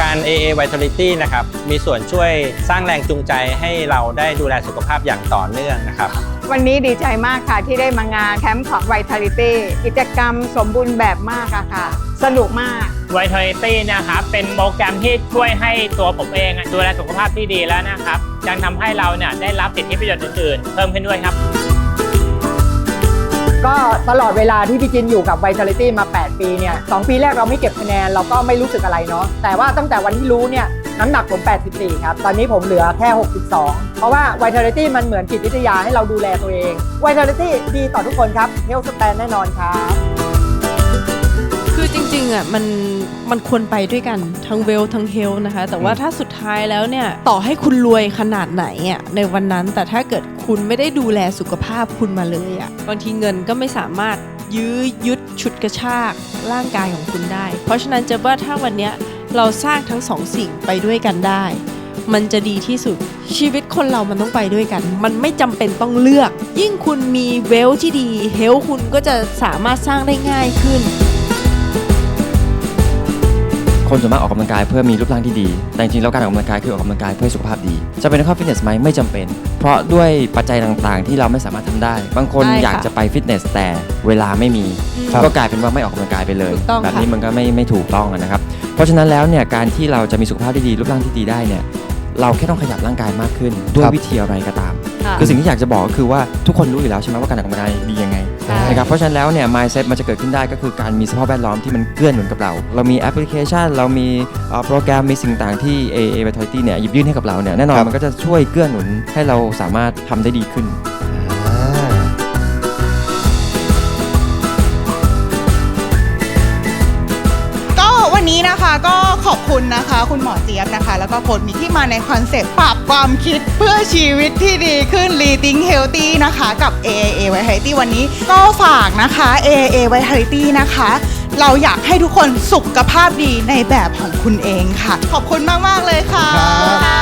การ AA Vitality นะครับ มีส่วนช่วยสร้างแรงจูงใจให้เราได้ดูแลสุขภาพอย่างต่อเนื่องนะครับ วันนี้ดีใจมากค่ะที่ได้มางานแคมป์ของ Vitality กิจกรรมสมบูรณ์แบบมากอะค่ะ สนุกมาก Vitality นะครับเป็นโปรแกรมที่ช่วยให้ตัวผมเองอะดูแลสุขภาพที่ดีแล้วนะครับยังทำให้เราเนี่ยได้รับสิทธิประโยชน์อื่นๆ เพิ่มขึ้นด้วยครับ ก็ตลอดเวลาที่พี่จินอยู่กับ Vitality มา 8ปีเนี่ยสปีแรกเราไม่เก็บคะแนนเราก็ไม่รู้สึกอะไรเนาะแต่ว่าตั้งแต่วันที่รู้เนี่ยน้ำหนักผม 84 ครับ ตอนนี้ผมเหลือแค่ 62 เพราะว่า Vitality มันเหมือนจิตวิทยาให้เราดูแลตัวเอง Vitality ดีต่อทุกคนครับเฮลสแตนแน่นอนครับ คือจริงๆอะมันมันควรไปด้วยกันทั้งเวลทั้งเฮลนะคะ แต่ว่าถ้าสุดท้ายแล้วเนี่ย ต่อให้คุณรวยขนาดไหนอะในวันนั้นแต่ถ้าเกิดคุณไม่ได้ดูแลสุขภาพคุณมาเลยอะบางทีเงินก็ไม่สามารถ ยื้อยุดฉุดกระชากร่างกายของคุณได้ เพราะฉะนั้นจะว่าถ้าวันนี้เราสร้างทั้งสองสิ่งไปด้วยกันได้ มันจะดีที่สุดชีวิตคนเรามันต้องไปด้วยกัน มันไม่จำเป็นต้องเลือก ยิ่งคุณมีเวลที่ดี เฮลคุณก็จะสามารถสร้างได้ง่ายขึ้น คนส่วนมากออกกำลังกายเพื่อมีรูปร่างที่ดี แต่จริงๆแล้วการออกกำลังกายคือออกกำลังกายเพื่อสุขภาพดี จะเป็นข้อฟิตเนสไหมไม่จำเป็น เพราะด้วยปัจจัยต่างๆ ที่เราไม่สามารถทำได้ บางคนได้ค่ะอยากจะไปฟิตเนสแต่เวลาไม่มี ครับ ก็กลายเป็นว่าไม่ออกกำลังกายไปเลย ถูกต้องแบบนี้ค่ะมันก็ไม่ไม่ถูกต้องอะนะครับ เพราะฉะนั้นแล้วเนี่ยการที่เราจะมีสุขภาพที่ดีรูปร่างที่ดีได้เนี่ยเราแค่ต้องขยับร่างกายมากขึ้น ด้วยวิธีอะไรก็ตาม ค่ะ คือสิ่งที่อยากจะบอกก็คือว่าทุกคนรู้อยู่แล้วใช่ไหมว่าการออกกำลังกายดียังไงใช่ นะครับเพราะฉะนั้นแล้วเนี่ย mindset มันจะเกิดขึ้นได้ก็คือการมีสภาพแวดล้อมที่มันเกื้อหนุนกับเรา เรามีแอปพลิเคชัน เรามีเอ่อโปรแกรมมีสิ่งต่างที่ AA Vitality เนี่ยหยิบยื่นให้กับเราเนี่ยแน่นอนมันก็จะช่วยเกื้อหนุนให้เราสามารถทำได้ดีขึ้น ก็วันนี้นะคะก็ขอบคุณนะคะ คุณหมอเจี๊ยบนะคะ แล้วก็โค้ชมิกที่มาในคอนเซปต์ปรับความคิดเพื่อชีวิตที่ดีขึ้น Leading Healthy นะคะกับ AAA Vitality วันนี้ก็ฝากนะคะ AAA Vitality นะคะ เราอยากให้ทุกคนสุขภาพดีในแบบของคุณเองค่ะ ขอบคุณมาก ๆ เลยค่ะ